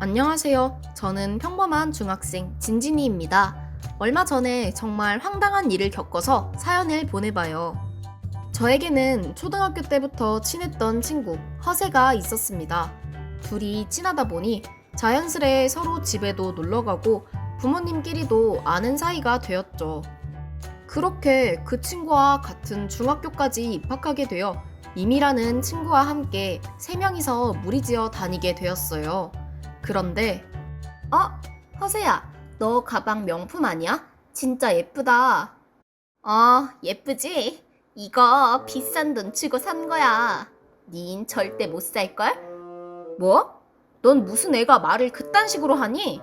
안녕하세요. 저는 평범한 중학생 진진이입니다. 얼마 전에 정말 황당한 일을 겪어서 사연을 보내봐요. 저에게는 초등학교 때부터 친했던 친구 허세가 있었습니다. 둘이 친하다 보니 자연스레 서로 집에도 놀러 가고 부모님끼리도 아는 사이가 되었죠. 그렇게 그 친구와 같은 중학교까지 입학하게 되어 이미라는 친구와 함께 세 명이서 무리지어 다니게 되었어요. 그런데 어? 허세야, 너 가방 명품 아니야? 진짜 예쁘다. 어, 예쁘지? 이거 비싼 돈 주고 산 거야. 닌 절대 못 살걸? 뭐? 넌 무슨 애가 말을 그딴 식으로 하니?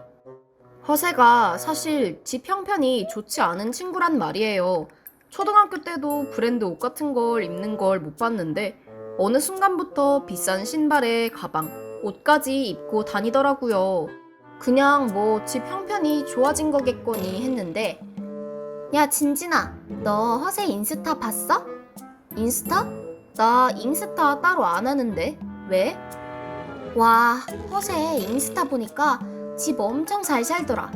허세가 사실 집 형편이 좋지 않은 친구란 말이에요. 초등학교 때도 브랜드 옷 같은 걸 입는 걸 못 봤는데 어느 순간부터 비싼 신발에 가방, 옷까지 입고 다니더라고요. 그냥 뭐 집 형편이 좋아진 거겠거니 했는데 야 진진아 너 허세 인스타 봤어? 인스타? 나 인스타 따로 안 하는데 왜? 와 허세 인스타 보니까 집 엄청 잘 살더라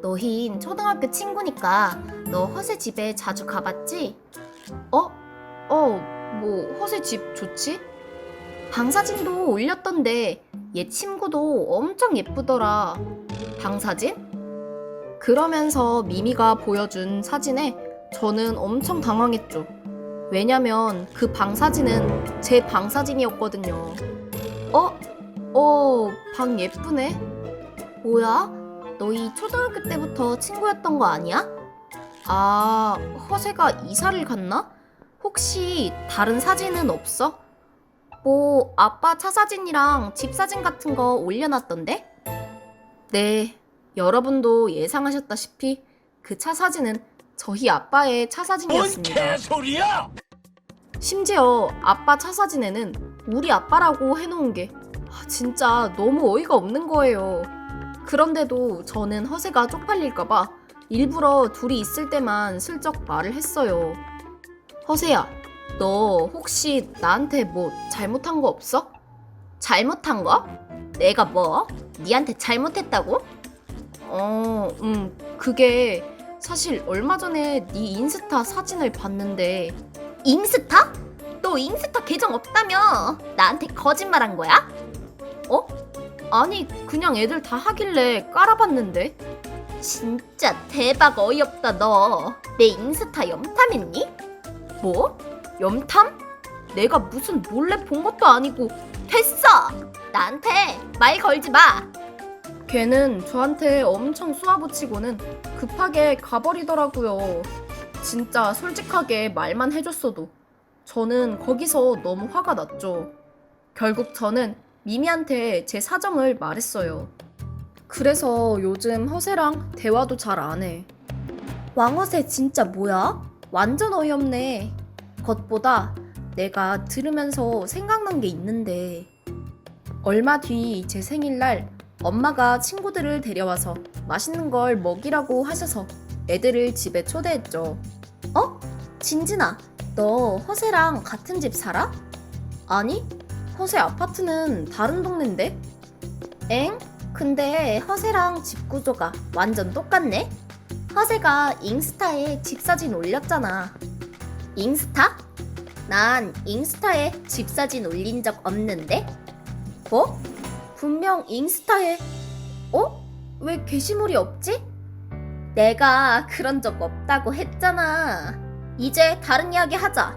너흰 초등학교 친구니까 너 허세 집에 자주 가봤지? 어? 어, 뭐 허세 집 좋지? 방사진도 올렸던데 얘 친구도 엄청 예쁘더라. 방사진? 그러면서 미미가 보여준 사진에 저는 엄청 당황했죠. 왜냐면 그 방사진은 제 방사진이었거든요. 어? 어, 방 예쁘네? 뭐야? 너희 초등학교 때부터 친구였던 거 아니야? 아, 허세가 이사를 갔나? 혹시 다른 사진은 없어? 뭐 아빠 차 사진이랑 집 사진 같은 거 올려놨던데? 네, 여러분도 예상하셨다시피 그 차 사진은 저희 아빠의 차뭔 사진이었습니다. 개소리야! 심지어 아빠 차 사진에는 우리 아빠라고 해놓은 게 아, 진짜 너무 어이가 없는 거예요. 그런데도 저는 허세가 쪽팔릴까봐 일부러 둘이 있을 때만 슬쩍 말을 했어요. 허세야, 너 혹시 나한테 뭐 잘못한 거 없어? 잘못한 거? 내가 뭐? 니한테 잘못했다고? 어, 음, 그게 사실 얼마 전에 네 인스타 사진을 봤는데 인스타? 너 인스타 계정 없다며? 나한테 거짓말한 거야? 어? 아니 그냥 애들 다 하길래 깔아봤는데 진짜 대박 어이없다 너 내 인스타 염탐했니? 뭐? 염탐? 내가 무슨 몰래 본 것도 아니고 됐어! 나한테 말 걸지 마! 걔는 저한테 엄청 쏘아붙이고는 급하게 가버리더라고요. 진짜 솔직하게 말만 해줬어도 저는 거기서 너무 화가 났죠. 결국 저는 미미한테 제 사정을 말했어요. 그래서 요즘 허세랑 대화도 잘 안 해. 왕허세 진짜 뭐야? 완전 어이없네. 것보다 내가 들으면서 생각난 게 있는데 얼마 뒤 제 생일날 엄마가 친구들을 데려와서 맛있는 걸 먹이라고 하셔서 애들을 집에 초대했죠. 어? 진진아, 너 허세랑 같은 집 살아? 아니, 허세 아파트는 다른 동네인데? 엥? 근데 허세랑 집 구조가 완전 똑같네? 허세가 잉스타에 집 사진 올렸잖아. 잉스타? 난 잉스타에 집 사진 올린 적 없는데? 뭐? 분명 잉스타에 어? 왜 게시물이 없지? 내가 그런 적 없다고 했잖아. 이제 다른 이야기 하자.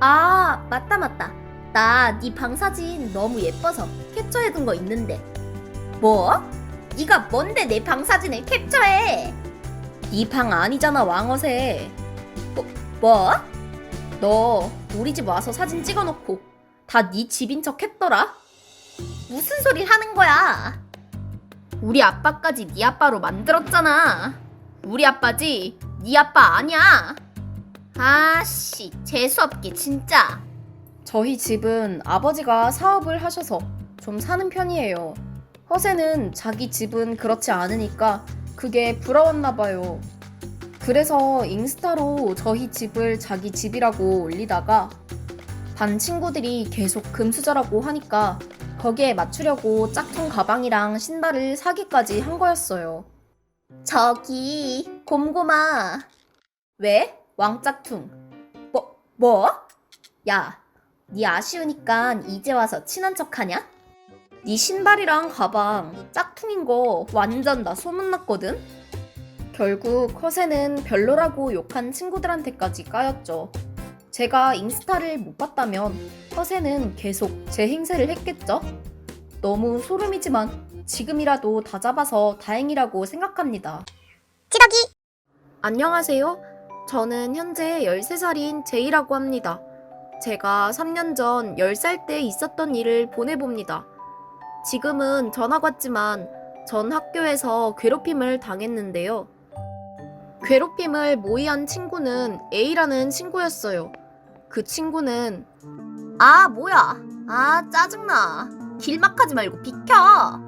아, 맞다 맞다. 나 네 방사진 너무 예뻐서 캡처해둔 거 있는데. 뭐? 네가 뭔데 내 방사진을 캡처해? 네 방 아니잖아 왕어새. 뭐? 뭐? 너 우리 집 와서 사진 찍어놓고 다 네 집인 척 했더라? 무슨 소리 하는 거야? 우리 아빠까지 네 아빠로 만들었잖아. 우리 아빠지 네 아빠 아니야. 아씨 재수없게 진짜. 저희 집은 아버지가 사업을 하셔서 좀 사는 편이에요. 허세는 자기 집은 그렇지 않으니까 그게 부러웠나 봐요. 그래서 인스타로 저희 집을 자기 집이라고 올리다가 반 친구들이 계속 금수저라고 하니까 거기에 맞추려고 짝퉁 가방이랑 신발을 사기까지 한 거였어요. 저기, 곰곰아. 왜? 왕짝퉁. 뭐, 뭐? 야, 니 아쉬우니까 이제 와서 친한 척 하냐? 니 신발이랑 가방 짝퉁인 거 완전 나 소문났거든? 결국 허세는 별로라고 욕한 친구들한테까지 까였죠. 제가 인스타를 못 봤다면 허세는 계속 제 행세를 했겠죠? 너무 소름이지만 지금이라도 다 잡아서 다행이라고 생각합니다. 찌덕이 안녕하세요. 저는 현재 13살인 제이라고 합니다. 제가 3년 전 10살 때 있었던 일을 보내봅니다. 지금은 전학 왔지만 전 학교에서 괴롭힘을 당했는데요. 괴롭힘을 모의한 친구는 A라는 친구였어요. 그 친구는 아, 뭐야. 아, 짜증나. 길막하지 말고 비켜.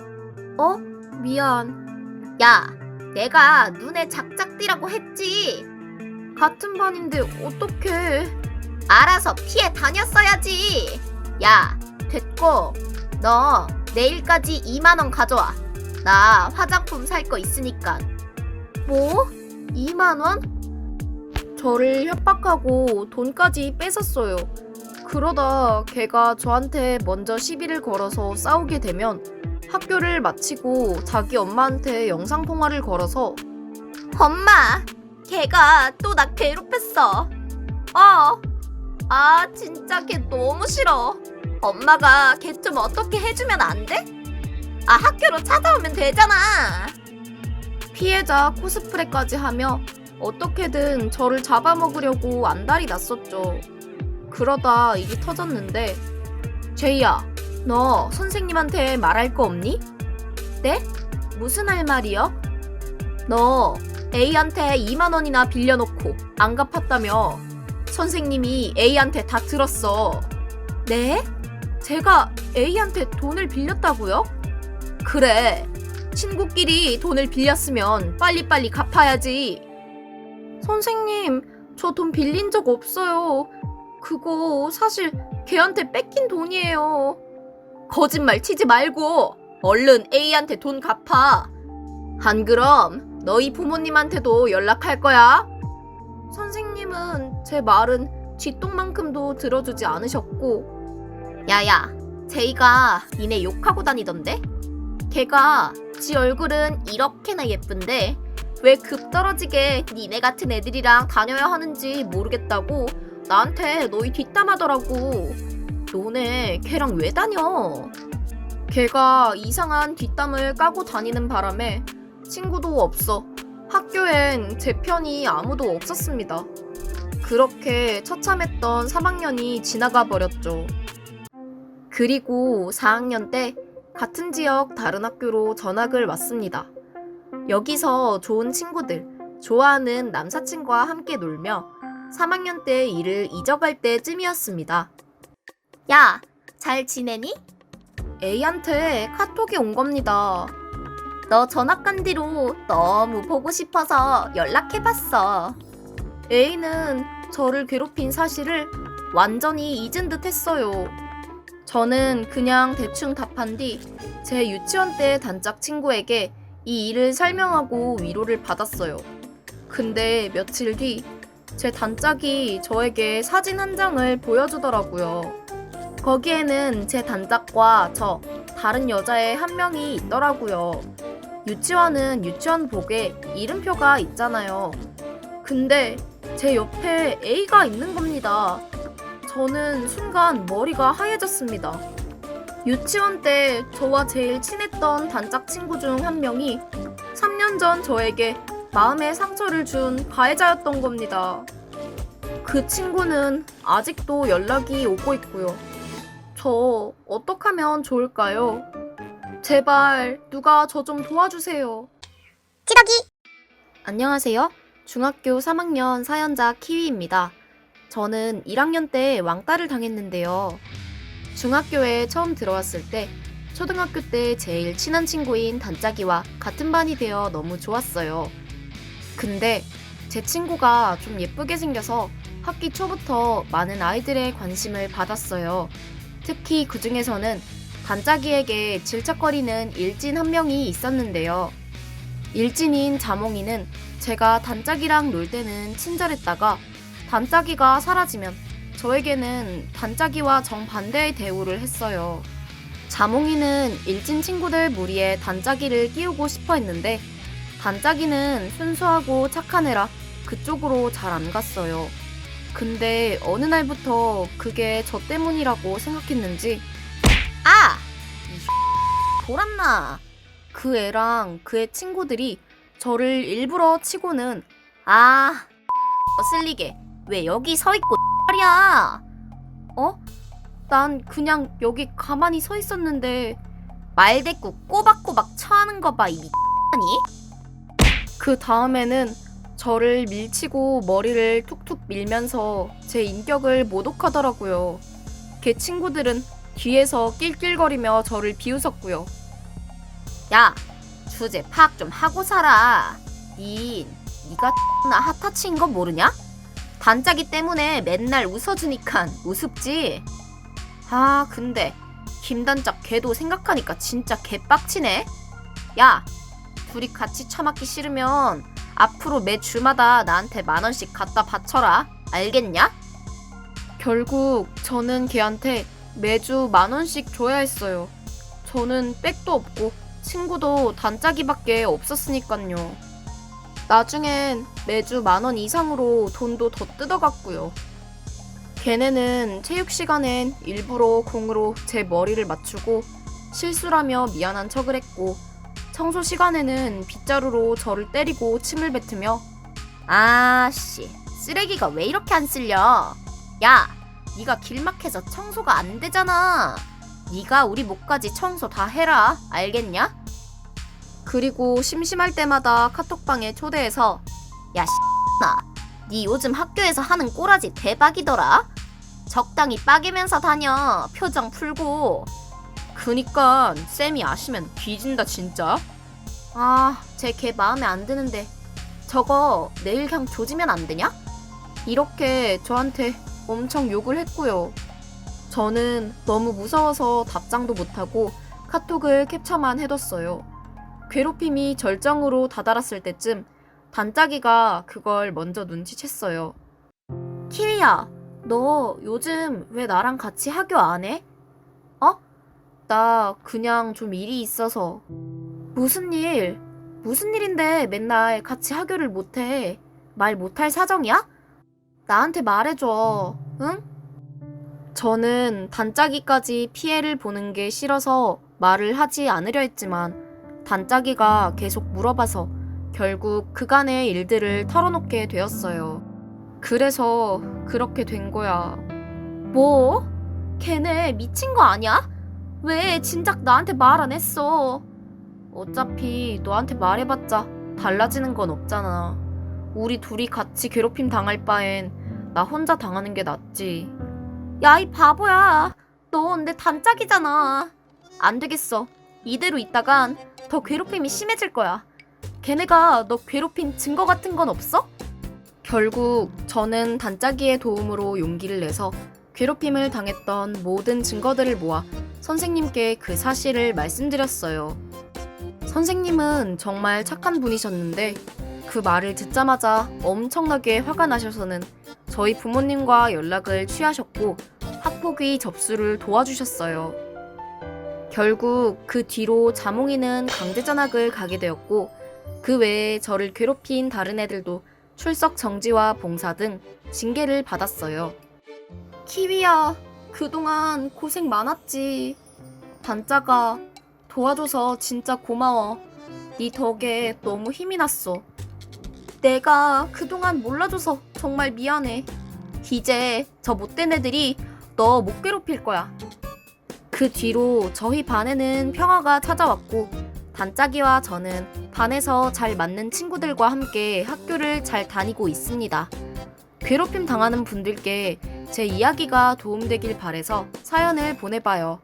어? 미안. 야, 내가 눈에 작작띠라고 했지. 같은 반인데 어떡해. 알아서 피해 다녔어야지. 야, 됐고. 너 내일까지 2만원 가져와. 나 화장품 살 거 있으니까. 뭐? 2만원? 저를 협박하고 돈까지 뺏었어요. 그러다 걔가 저한테 먼저 시비를 걸어서 싸우게 되면 학교를 마치고 자기 엄마한테 영상통화를 걸어서 엄마, 걔가 또 나 괴롭혔어. 어. 아, 진짜 걔 너무 싫어. 엄마가 걔 좀 어떻게 해주면 안 돼? 아, 학교로 찾아오면 되잖아. 피해자 코스프레까지 하며 어떻게든 저를 잡아먹으려고 안달이 났었죠. 그러다 일이 터졌는데, 제이야, 너 선생님한테 말할 거 없니? 네? 무슨 할 말이요? 너 A한테 2만 원이나 빌려놓고 안 갚았다며 선생님이 A한테 다 들었어. 네? 제가 A한테 돈을 빌렸다고요? 그래. 친구끼리 돈을 빌렸으면 빨리빨리 갚아야지. 선생님, 저 돈 빌린 적 없어요. 그거 사실 걔한테 뺏긴 돈이에요. 거짓말 치지 말고 얼른 A한테 돈 갚아. 안 그럼 너희 부모님한테도 연락할 거야. 선생님은 제 말은 쥐똥만큼도 들어주지 않으셨고 야야 제이가 니네 욕하고 다니던데? 걔가 지 얼굴은 이렇게나 예쁜데 왜 급 떨어지게 니네 같은 애들이랑 다녀야 하는지 모르겠다고 나한테 너희 뒷담하더라고 너네 걔랑 왜 다녀? 걔가 이상한 뒷담을 까고 다니는 바람에 친구도 없어 학교엔 제 편이 아무도 없었습니다. 그렇게 처참했던 3학년이 지나가 버렸죠. 그리고 4학년 때 같은 지역 다른 학교로 전학을 왔습니다. 여기서 좋은 친구들, 좋아하는 남사친과 함께 놀며 3학년 때 일을 잊어갈 때쯤이었습니다. 야, 잘 지내니? A한테 카톡이 온 겁니다. 너 전학 간 뒤로 너무 보고 싶어서 연락해봤어. A는 저를 괴롭힌 사실을 완전히 잊은 듯 했어요. 저는 그냥 대충 답한 뒤 제 유치원 때 단짝 친구에게 이 일을 설명하고 위로를 받았어요. 근데 며칠 뒤 제 단짝이 저에게 사진 한 장을 보여주더라고요. 거기에는 제 단짝과 저 다른 여자의 한 명이 있더라고요. 유치원은 유치원복에 이름표가 있잖아요. 근데 제 옆에 A가 있는 겁니다. 저는 순간 머리가 하얘졌습니다. 유치원 때 저와 제일 친했던 단짝 친구 중 한 명이 3년 전 저에게 마음의 상처를 준 가해자였던 겁니다. 그 친구는 아직도 연락이 오고 있고요. 저 어떡하면 좋을까요? 제발 누가 저 좀 도와주세요. 찌덕이 안녕하세요. 중학교 3학년 사연자 키위입니다. 저는 1학년 때 왕따를 당했는데요. 중학교에 처음 들어왔을 때 초등학교 때 제일 친한 친구인 단짝이와 같은 반이 되어 너무 좋았어요. 근데 제 친구가 좀 예쁘게 생겨서 학기 초부터 많은 아이들의 관심을 받았어요. 특히 그 중에서는 단짝이에게 질척거리는 일진 한 명이 있었는데요. 일진인 자몽이는 제가 단짝이랑 놀 때는 친절했다가 단짝이가 사라지면 저에게는 단짝이와 정반대의 대우를 했어요. 자몽이는 일진 친구들 무리에 단짝이를 끼우고 싶어 했는데 단짝이는 순수하고 착한 애라 그쪽으로 잘 안 갔어요. 근데 어느 날부터 그게 저 때문이라고 생각했는지 아! 이 돌았나? 그 애랑 그의 친구들이 저를 일부러 치고는 아 어슬리게 왜 여기 서 있고 말이야? 어? 난 그냥 여기 가만히 서 있었는데 말대꾸 꼬박꼬박 처하는 거 봐 이 미아니? 그 다음에는 저를 밀치고 머리를 툭툭 밀면서 제 인격을 모독하더라고요. 걔 친구들은 뒤에서 낄낄거리며 저를 비웃었고요. 야, 주제 파악 좀 하고 살아. 닌, 니가 나 핫타치인 거 모르냐? 단짝이 때문에 맨날 웃어주니까 우습지. 아, 근데 김단짝 걔도 생각하니까 진짜 개빡치네. 야, 둘이 같이 처맞기 싫으면 앞으로 매 주마다 나한테 만 원씩 갖다 바쳐라. 알겠냐? 결국 저는 걔한테 매주 만 원씩 줘야 했어요. 저는 백도 없고 친구도 단짝이밖에 없었으니까요. 나중엔 매주 만 원 이상으로 돈도 더 뜯어갔고요. 걔네는 체육 시간엔 일부러 공으로 제 머리를 맞추고 실수라며 미안한 척을 했고 청소 시간에는 빗자루로 저를 때리고 침을 뱉으며 아씨 쓰레기가 왜 이렇게 안 쓸려 야 네가 길막해서 청소가 안 되잖아 네가 우리 목까지 청소 다 해라 알겠냐? 그리고 심심할 때마다 카톡방에 초대해서 야 씨나 네 요즘 학교에서 하는 꼬라지 대박이더라 적당히 빠개면서 다녀 표정 풀고 그니까 쌤이 아시면 뒤진다 진짜. 아, 제 걔 마음에 안 드는데 저거 내일 그냥 조지면 안 되냐? 이렇게 저한테 엄청 욕을 했고요. 저는 너무 무서워서 답장도 못하고 카톡을 캡처만 해뒀어요. 괴롭힘이 절정으로 다다랐을 때쯤 단짝이가 그걸 먼저 눈치챘어요. 키위야, 너 요즘 왜 나랑 같이 학교 안 해? 어? 나 그냥 좀 일이 있어서. 무슨 일? 무슨 일인데 맨날 같이 하교를 못 해? 말 못할 사정이야? 나한테 말해줘, 응? 저는 단짝이까지 피해를 보는 게 싫어서 말을 하지 않으려 했지만 단짝이가 계속 물어봐서 결국 그간의 일들을 털어놓게 되었어요. 그래서 그렇게 된 거야. 뭐? 걔네 미친 거 아니야? 왜 진작 나한테 말 안 했어? 어차피 너한테 말해봤자 달라지는 건 없잖아. 우리 둘이 같이 괴롭힘 당할 바엔 나 혼자 당하는 게 낫지. 야, 이 바보야. 넌 내 단짝이잖아. 안 되겠어. 이대로 있다간 더 괴롭힘이 심해질 거야. 걔네가 너 괴롭힌 증거 같은 건 없어? 결국 저는 단짝이의 도움으로 용기를 내서 괴롭힘을 당했던 모든 증거들을 모아 선생님께 그 사실을 말씀드렸어요. 선생님은 정말 착한 분이셨는데 그 말을 듣자마자 엄청나게 화가 나셔서는 저희 부모님과 연락을 취하셨고 학폭위 접수를 도와주셨어요. 결국 그 뒤로 자몽이는 강제 전학을 가게 되었고 그 외에 저를 괴롭힌 다른 애들도 출석 정지와 봉사 등 징계를 받았어요. 키위야, 그동안 고생 많았지. 단짜가 도와줘서 진짜 고마워. 네 덕에 너무 힘이 났어. 내가 그동안 몰라줘서 정말 미안해. 이제 저 못된 애들이 너 못 괴롭힐 거야. 그 뒤로 저희 반에는 평화가 찾아왔고 단짝이와 저는 반에서 잘 맞는 친구들과 함께 학교를 잘 다니고 있습니다. 괴롭힘 당하는 분들께 제 이야기가 도움되길 바래서 사연을 보내봐요.